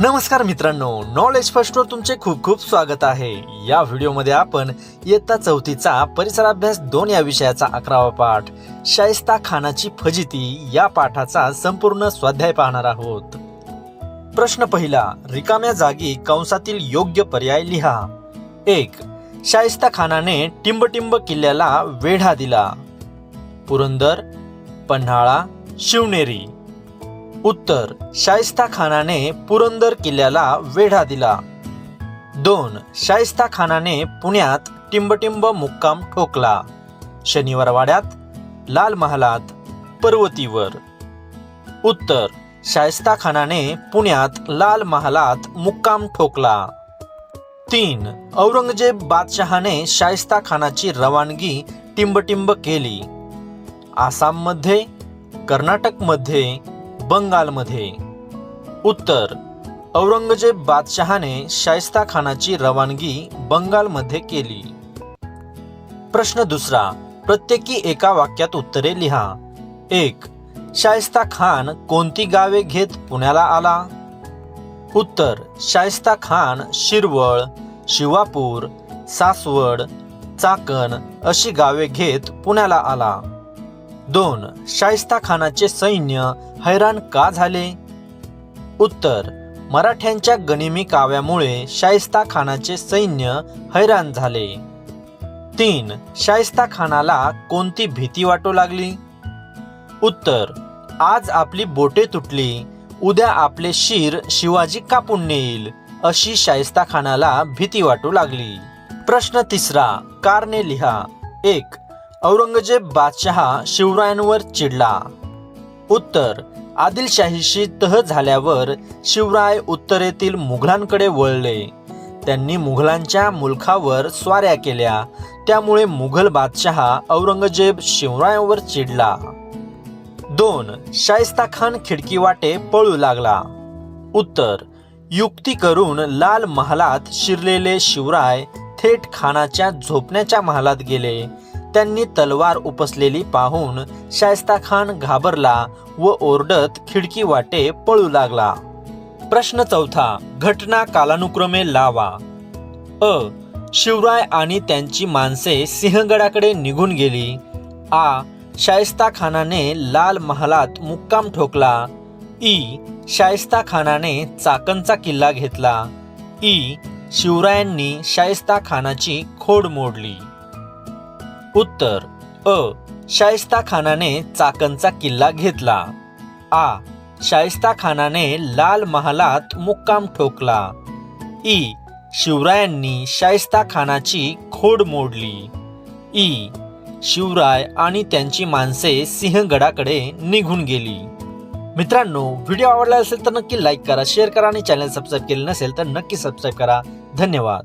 नमस्कार मित्रांनो knowledge first var तुमचे खूप खूप स्वागत आहे. या व्हिडिओमध्ये आपण इयत्ता चौथीचा परिसराभ्यास दोन या विषयाचा अकरावा पाठ शाइस्ता खानाची फजिती या पाठाचा संपूर्ण स्वाध्याय पाहणार आहोत. प्रश्न पहिला रिकाम्या जागी कंसातील योग्य पर्याय लिहा. एक शाइस्ता खानाने टिंबटिंब किल्ल्याला वेढा दिला. पुरंदर पन्हाळा शिवनेरी. उत्तर शाइस्ता खानाने पुरंदर किल्ल्याला वेढा दिला. दोन शाइस्ता खानाने पुण्यात टिंबटिंब मुक्काम ठोकला. शनिवार वाड्यात लाल महालात पर्वतीवर. उत्तर शाइस्ता खानाने पुण्यात लाल महालात मुक्काम ठोकला. तीन औरंगजेब बादशहाने शाइस्ता खानाची रवानगी टिंबटिंब केली. आसाममध्ये कर्नाटकमध्ये बंगालमध्ये. उत्तर औरंगजेब बादशहाने शाइस्ता खानाची रवानगी बंगालमध्ये केली. प्रश्न दुसरा प्रत्येकी एका वाक्यात उत्तरे लिहा. एक शाइस्ता खान कोणती गावे घेत पुण्याला आला? उत्तर शाइस्ता खान शिरवळ शिवापूर सासवड चाकण अशी गावे घेत पुण्याला आला. दोन शाहिस्ता खानाचे सैन्य हैराण का झाले? उत्तर मराठ्यांच्या गनिमी काव्यामुळे शाहिस्ता खानाचे सैन्य हैराण झाले. तीन शाहिस्ता खानाला कोणती भीती वाटू लागली? उत्तर आज आपली बोटे तुटली उद्या आपले शिर शिवाजी कापून नेईल अशी शाहिस्ता खानाला भीती वाटू लागली. प्रश्न तिसरा कारणे लिहा. एक औरंगजेब बादशहा शिवरायांवर चिडला. उत्तर आदिलशाहीशी तह झाल्यावर शिवराय उत्तरेतील मुघलांकडे वळले. त्यांनी मुघलांच्या मुलखावर स्वाऱ्या केल्या. त्यामुळे मुघल बादशहा औरंगजेब शिवरायांवर चिडला. दोन शाइस्ता खान खिडकी वाटे पळू लागला. उत्तर युक्ती करून लाल महालात शिरलेले शिवराय थेट खानाच्या झोपण्याच्या महालात गेले. त्यांनी तलवार उपसलेली पाहून शायस्ता खान घाबरला व ओरडत खिडकी वाटे पळू लागला. प्रश्न चौथा घटना कालानुक्रमे लावा. अ शिवराय आणि त्यांची माणसे सिंहगडाकडे निघून गेली. आ शायस्ता खानाने लाल महालात मुक्काम ठोकला. ई शायस्ता खानाने चाकणचा किल्ला घेतला. ई शिवरायांनी शायस्ता खानाची खोड मोडली. उत्तर अ शाइस्ता खानाने चाकणचा किल्ला घेतला. आ शाइस्ता खानाने लाल महालात मुक्काम ठोकला. ई शिवरायांनी शाइस्ता खानाची खोड मोडली. ई शिवराय आणि त्यांची माणसे सिंहगडाकडे निघून गेली. मित्रांनो व्हिडिओ आवडला असेल तर नक्की लाईक करा शेअर करा आणि चॅनल सबस्क्राईब केले नसेल तर नक्की सबस्क्राईब करा. धन्यवाद.